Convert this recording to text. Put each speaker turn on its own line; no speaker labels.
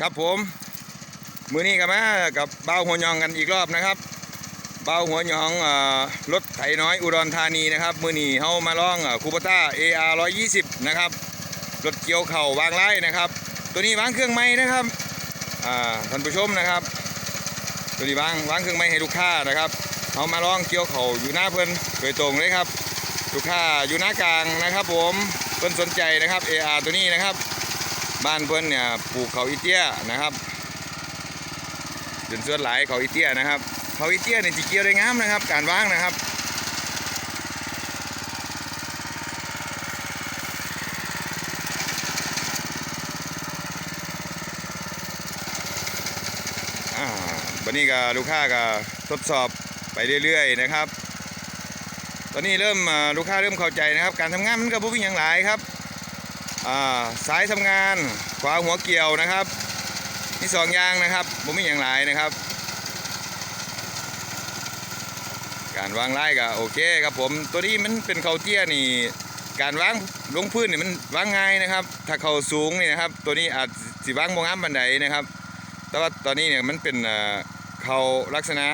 ครับผม มือนี้กับมากับเบาหัวยองกันอีกรอบนะครับ เบาหัวยองรถไถน้อยอุดรธานีนะครับ มือนี้เฮามาลองคูปต้า AR 120 นะครับ รถเกี่ยวเข่าวางไล่นะครับ ตัวนี้วางเครื่องไม้นะครับท่านผู้ชมนะครับ ตัวนี้วางวางเครื่องไม้ให้ลูกค้านะครับเอามาลองเกี่ยวเข่าอยู่หน้าเพิ่อนโดยตรงเลยครับลูกค้าอยู่หน้ากลางนะครับ ผมเพิ่นสนใจนะครับ AR ตัวนี้นะครับ บ้านเพิ่อนเนี่ยปลูกเขาอีเตี้ยนะครับเป็นส่วนหลายเขาอีเตี้ยนะครับเขาอีเตี้ยเนี่ยจีเกียวได้งามนะครับ การว่างนะครับอ่าบันนี้ก็ลูกค้าก็ทดสอบไปเรื่อยๆนะครับ ตอนนี้เริ่มลูกค้าเริ่มเข้าใจนะครับ การทำงานมันก็บ่มีอย่างหลายครับ อ่าสายทำงาน ขวาหัวเกี่ยวนะครับมีสองยางนะครับบ่มีอย่างหลายนะครับ การวางไล่ก็โอเคครับผมตัวนี้มันเป็นเขาเตี้ยนี่การวางลงพื้นนี่มันวางง่ายนะครับ ถ้าเขาสูงนี่นะครับ ตัวนี้อาจสิวางบ่งามบันไดนะครับ แต่ว่าตอนนี้เนี่ยมันเป็นเอ่อเขาลักษณะ